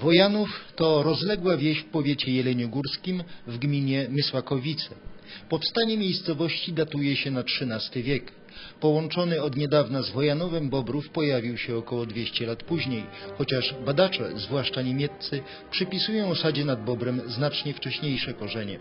Wojanów to rozległa wieś w powiecie jeleniogórskim w gminie Mysłakowice. Powstanie miejscowości datuje się na XIII wiek. Połączony od niedawna z Wojanowem Bobrów pojawił się około 200 lat później, chociaż badacze, zwłaszcza niemieccy, przypisują osadzie nad Bobrem znacznie wcześniejsze korzenie.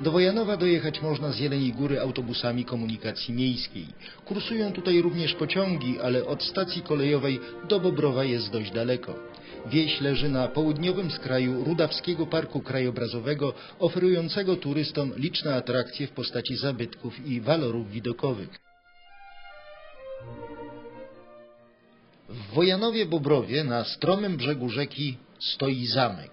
Do Wojanowa dojechać można z Jeleniej Góry autobusami komunikacji miejskiej. Kursują tutaj również pociągi, ale od stacji kolejowej do Bobrowa jest dość daleko. Wieś leży na południowym skraju Rudawskiego Parku Krajobrazowego, oferującego turystom liczne atrakcje w postaci zabytków i walorów widokowych. W Wojanowie Bobrowie na stromym brzegu rzeki stoi zamek.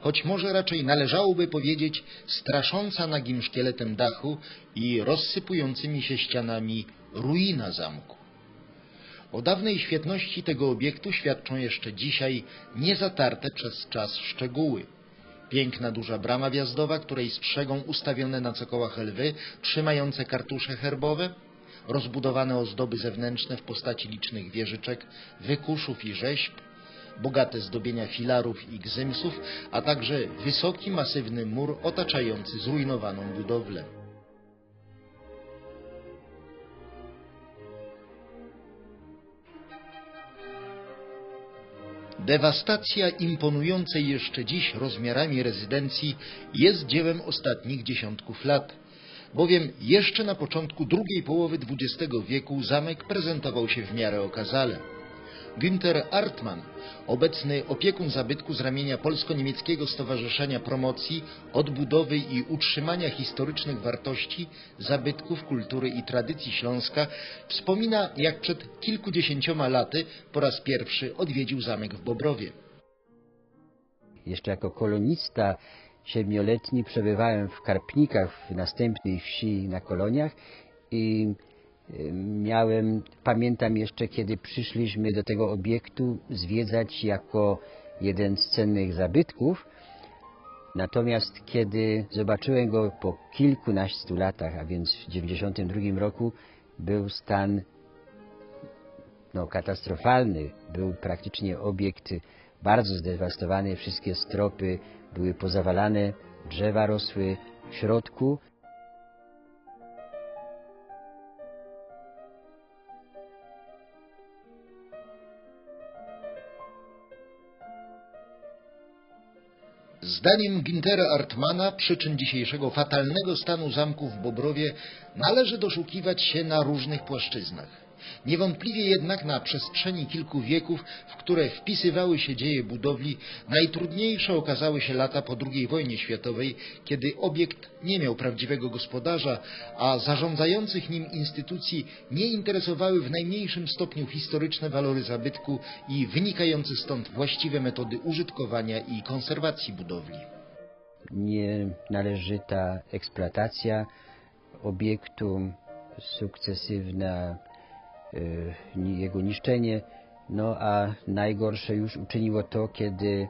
Choć może raczej należałoby powiedzieć strasząca nagim szkieletem dachu i rozsypującymi się ścianami ruina zamku. O dawnej świetności tego obiektu świadczą jeszcze dzisiaj niezatarte przez czas szczegóły. Piękna duża brama wjazdowa, której strzegą ustawione na cokołach lwy, trzymające kartusze herbowe, rozbudowane ozdoby zewnętrzne w postaci licznych wieżyczek, wykuszów i rzeźb, bogate zdobienia filarów i gzymsów, a także wysoki, masywny mur otaczający zrujnowaną budowlę. Dewastacja imponującej jeszcze dziś rozmiarami rezydencji jest dziełem ostatnich dziesiątków lat, bowiem jeszcze na początku drugiej połowy XX wieku zamek prezentował się w miarę okazale. Günther Artmann, obecny opiekun zabytku z ramienia Polsko-Niemieckiego Stowarzyszenia Promocji, Odbudowy i Utrzymania Historycznych Wartości, Zabytków, Kultury i Tradycji Śląska, wspomina, jak przed kilkudziesięcioma laty po raz pierwszy odwiedził zamek w Bobrowie. Jeszcze jako kolonista siedmioletni przebywałem w Karpnikach, w następnej wsi na koloniach i miałem, pamiętam jeszcze, kiedy przyszliśmy do tego obiektu zwiedzać jako jeden z cennych zabytków. Natomiast kiedy zobaczyłem go po kilkunastu latach, a więc w 1992 roku, był stan no, katastrofalny. Był praktycznie obiekt bardzo zdewastowany, wszystkie stropy były pozawalane, drzewa rosły w środku. Zdaniem Gintera Artmana przyczyn dzisiejszego fatalnego stanu zamku w Bobrowie należy doszukiwać się na różnych płaszczyznach. Niewątpliwie jednak na przestrzeni kilku wieków, w które wpisywały się dzieje budowli, najtrudniejsze okazały się lata po II wojnie światowej, kiedy obiekt nie miał prawdziwego gospodarza, a zarządzających nim instytucji nie interesowały w najmniejszym stopniu historyczne walory zabytku i wynikające stąd właściwe metody użytkowania i konserwacji budowli. Nienależyta eksploatacja obiektu, sukcesywna jego niszczenie, no a najgorsze już uczyniło to, kiedy y,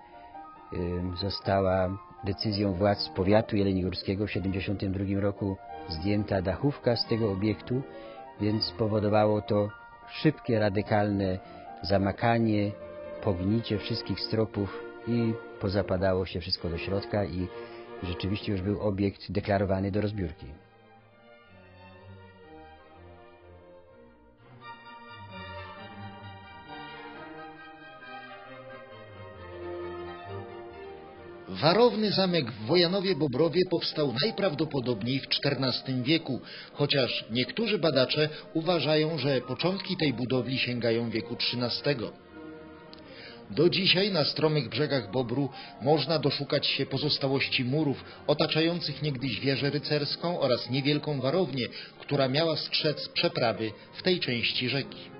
została decyzją władz powiatu jelenigórskiego w 1972 roku zdjęta dachówka z tego obiektu, więc spowodowało to szybkie, radykalne zamakanie, pognicie wszystkich stropów i pozapadało się wszystko do środka i rzeczywiście już był obiekt deklarowany do rozbiórki. Warowny zamek w Wojanowie Bobrowie powstał najprawdopodobniej w XIV wieku, chociaż niektórzy badacze uważają, że początki tej budowli sięgają wieku XIII. Do dzisiaj na stromych brzegach Bobru można doszukać się pozostałości murów otaczających niegdyś wieżę rycerską oraz niewielką warownię, która miała strzec przeprawy w tej części rzeki.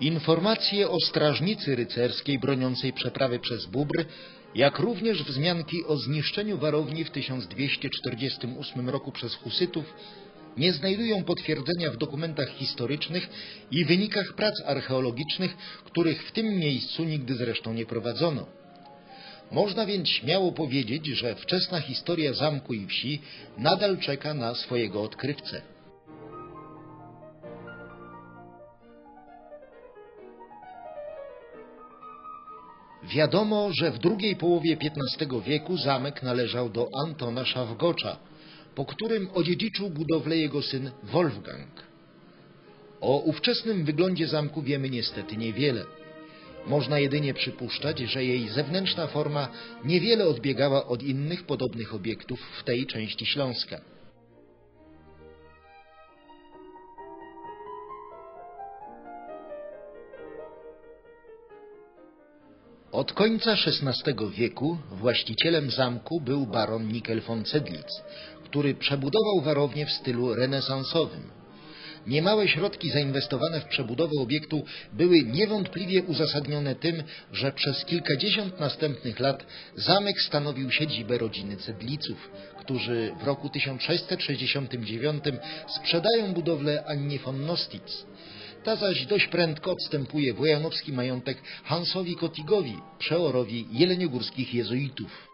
Informacje o strażnicy rycerskiej broniącej przeprawy przez Bóbr, jak również wzmianki o zniszczeniu warowni w 1248 roku przez husytów nie znajdują potwierdzenia w dokumentach historycznych i wynikach prac archeologicznych, których w tym miejscu nigdy zresztą nie prowadzono. Można więc śmiało powiedzieć, że wczesna historia zamku i wsi nadal czeka na swojego odkrywcę. Wiadomo, że w drugiej połowie XV wieku zamek należał do Antona Szawgocza, po którym odziedziczył budowlę jego syn Wolfgang. O ówczesnym wyglądzie zamku wiemy niestety niewiele. Można jedynie przypuszczać, że jej zewnętrzna forma niewiele odbiegała od innych podobnych obiektów w tej części Śląska. Od końca XVI wieku właścicielem zamku był baron Nikel von Zedlitz, który przebudował warownię w stylu renesansowym. Niemałe środki zainwestowane w przebudowę obiektu były niewątpliwie uzasadnione tym, że przez kilkadziesiąt następnych lat zamek stanowił siedzibę rodziny Cedliców, którzy w roku 1669 sprzedają budowlę Annie von Nostitz. Ta zaś dość prędko odstępuje wojanowski majątek Hansowi Kotigowi, przeorowi jeleniogórskich jezuitów.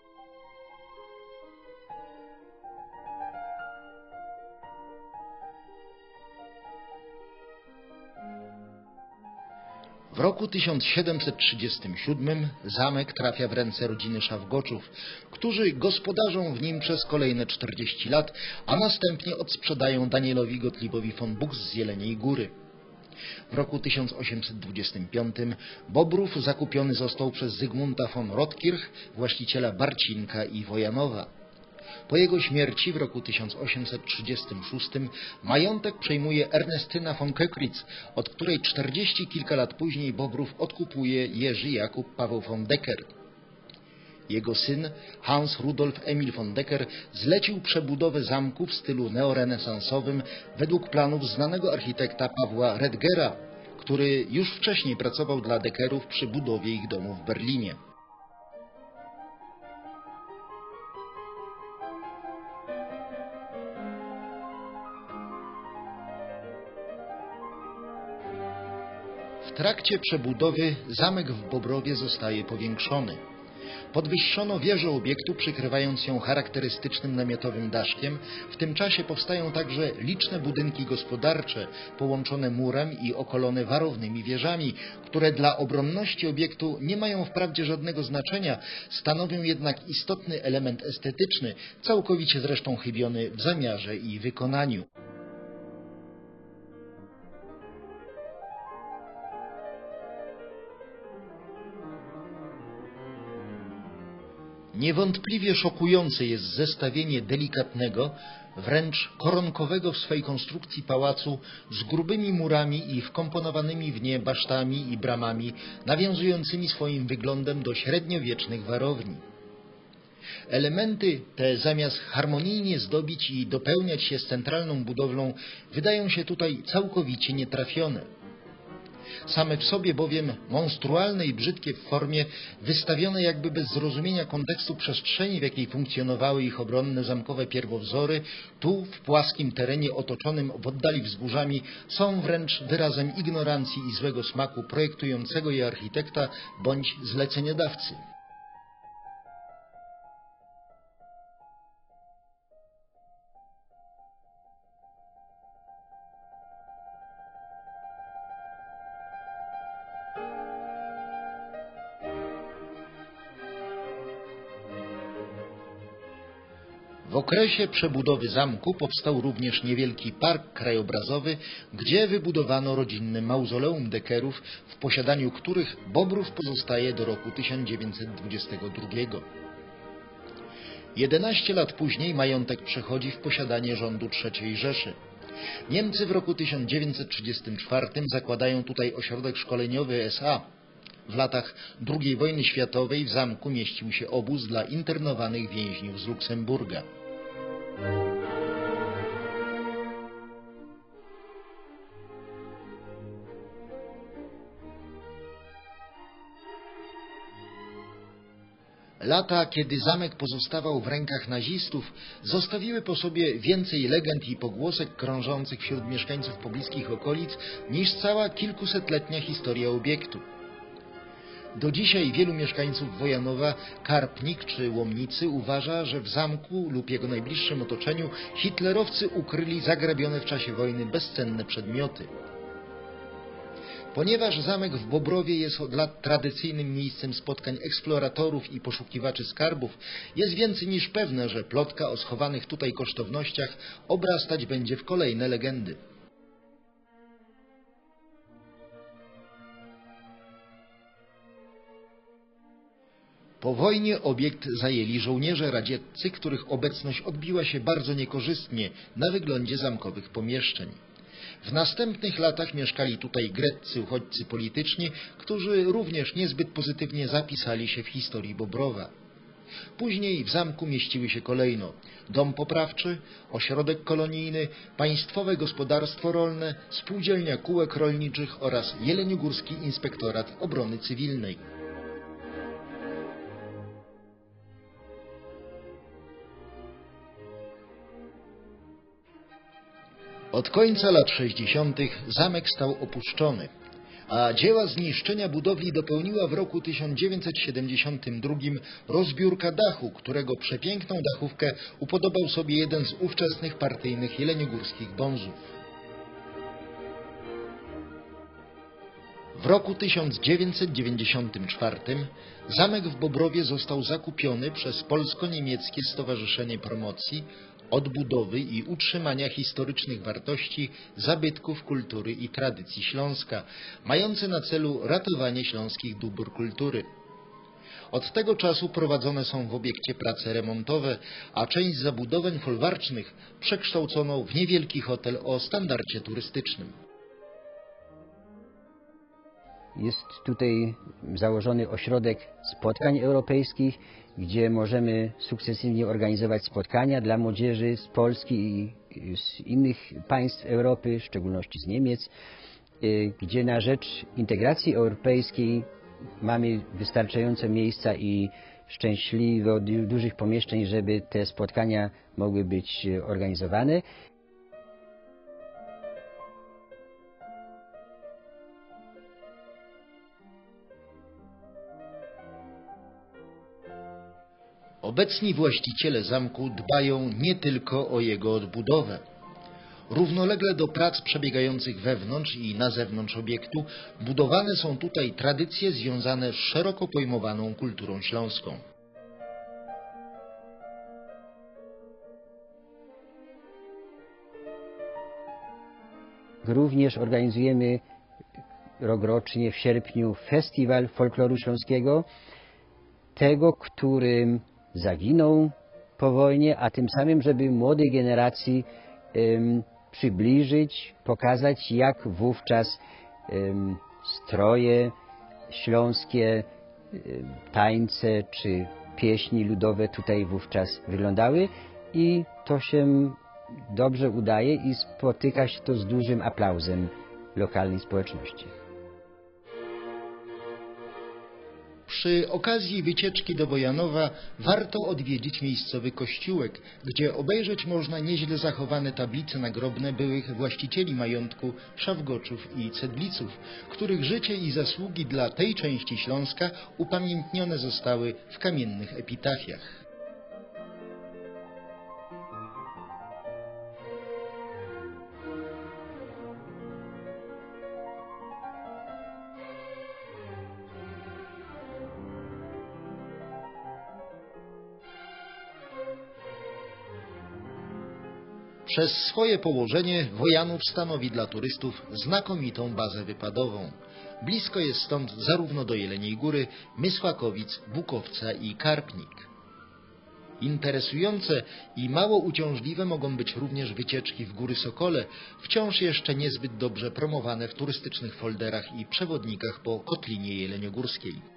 W roku 1737 zamek trafia w ręce rodziny Szawgoczów, którzy gospodarzą w nim przez kolejne 40 lat, a następnie odsprzedają Danielowi Gottliebowi von Buch z Jeleniej Góry. W roku 1825 Bobrów zakupiony został przez Zygmunta von Rotkirch, właściciela Barcinka i Wojanowa. Po jego śmierci w roku 1836 majątek przejmuje Ernestyna von Köckritz, od której czterdzieści kilka lat później Bobrów odkupuje Jerzy Jakub Paweł von Decker. Jego syn, Hans Rudolf Emil von Decker, zlecił przebudowę zamku w stylu neorenesansowym według planów znanego architekta Pawła Redgera, który już wcześniej pracował dla Deckerów przy budowie ich domu w Berlinie. W trakcie przebudowy zamek w Bobrowie zostaje powiększony. Podwyższono wieżę obiektu, przykrywając ją charakterystycznym namiotowym daszkiem. W tym czasie powstają także liczne budynki gospodarcze, połączone murem i okolone warownymi wieżami, które dla obronności obiektu nie mają wprawdzie żadnego znaczenia, stanowią jednak istotny element estetyczny, całkowicie zresztą chybiony w zamiarze i wykonaniu. Niewątpliwie szokujące jest zestawienie delikatnego, wręcz koronkowego w swej konstrukcji pałacu z grubymi murami i wkomponowanymi w nie basztami i bramami, nawiązującymi swoim wyglądem do średniowiecznych warowni. Elementy te zamiast harmonijnie zdobić i dopełniać się z centralną budowlą, wydają się tutaj całkowicie nietrafione. Same w sobie bowiem monstrualne i brzydkie w formie, wystawione jakby bez zrozumienia kontekstu przestrzeni, w jakiej funkcjonowały ich obronne zamkowe pierwowzory, tu w płaskim terenie otoczonym w oddali wzgórzami, są wręcz wyrazem ignorancji i złego smaku projektującego je architekta bądź zleceniodawcy. W okresie przebudowy zamku powstał również niewielki park krajobrazowy, gdzie wybudowano rodzinne mauzoleum Deckerów, w posiadaniu których Bobrów pozostaje do roku 1922. 11 lat później majątek przechodzi w posiadanie rządu III Rzeszy. Niemcy w roku 1934 zakładają tutaj ośrodek szkoleniowy SA. W latach II wojny światowej w zamku mieścił się obóz dla internowanych więźniów z Luksemburga. Lata, kiedy zamek pozostawał w rękach nazistów, zostawiły po sobie więcej legend i pogłosek krążących wśród mieszkańców pobliskich okolic niż cała kilkusetletnia historia obiektu. Do dzisiaj wielu mieszkańców Wojanowa, Karpnik czy Łomnicy uważa, że w zamku lub jego najbliższym otoczeniu hitlerowcy ukryli zagrabione w czasie wojny bezcenne przedmioty. Ponieważ zamek w Bobrowie jest od lat tradycyjnym miejscem spotkań eksploratorów i poszukiwaczy skarbów, jest więcej niż pewne, że plotka o schowanych tutaj kosztownościach obrastać będzie w kolejne legendy. Po wojnie obiekt zajęli żołnierze radzieccy, których obecność odbiła się bardzo niekorzystnie na wyglądzie zamkowych pomieszczeń. W następnych latach mieszkali tutaj greccy uchodźcy polityczni, którzy również niezbyt pozytywnie zapisali się w historii Bobrowa. Później w zamku mieściły się kolejno dom poprawczy, ośrodek kolonijny, państwowe gospodarstwo rolne, spółdzielnia kółek rolniczych oraz Jeleniogórski Inspektorat Obrony Cywilnej. Od końca lat 60. zamek stał opuszczony, a dzieła zniszczenia budowli dopełniła w roku 1972 rozbiórka dachu, którego przepiękną dachówkę upodobał sobie jeden z ówczesnych partyjnych jeleniogórskich bonzów. W roku 1994 zamek w Bobrowie został zakupiony przez Polsko-Niemieckie Stowarzyszenie Promocji, Odbudowy i Utrzymania Historycznych Wartości, Zabytków Kultury i Tradycji Śląska, mające na celu ratowanie śląskich dóbr kultury. Od tego czasu prowadzone są w obiekcie prace remontowe, a część zabudowań folwarcznych przekształcono w niewielki hotel o standardzie turystycznym. Jest tutaj założony ośrodek spotkań europejskich, gdzie możemy sukcesywnie organizować spotkania dla młodzieży z Polski i z innych państw Europy, w szczególności z Niemiec, y, gdzie na rzecz integracji europejskiej mamy wystarczająco miejsca i szczęśliwo du- dużych pomieszczeń, żeby te spotkania mogły być y, organizowane. Obecni właściciele zamku dbają nie tylko o jego odbudowę. Równolegle do prac przebiegających wewnątrz i na zewnątrz obiektu budowane są tutaj tradycje związane z szeroko pojmowaną kulturą śląską. Również organizujemy rokrocznie w sierpniu festiwal folkloru śląskiego, tego, który zawinął po wojnie, a tym samym, żeby młodej generacji em, przybliżyć, pokazać, jak wówczas em, stroje śląskie, em, tańce czy pieśni ludowe tutaj wówczas wyglądały i to się dobrze udaje i spotyka się to z dużym aplauzem lokalnej społeczności. Przy okazji wycieczki do Bojanowa warto odwiedzić miejscowy kościółek, gdzie obejrzeć można nieźle zachowane tablice nagrobne byłych właścicieli majątku Szawgoczów i Cedliców, których życie i zasługi dla tej części Śląska upamiętnione zostały w kamiennych epitafiach. Przez swoje położenie Wojanów stanowi dla turystów znakomitą bazę wypadową. Blisko jest stąd zarówno do Jeleniej Góry, Mysłakowic, Bukowca i Karpnik. Interesujące i mało uciążliwe mogą być również wycieczki w Góry Sokole, wciąż jeszcze niezbyt dobrze promowane w turystycznych folderach i przewodnikach po Kotlinie Jeleniogórskiej.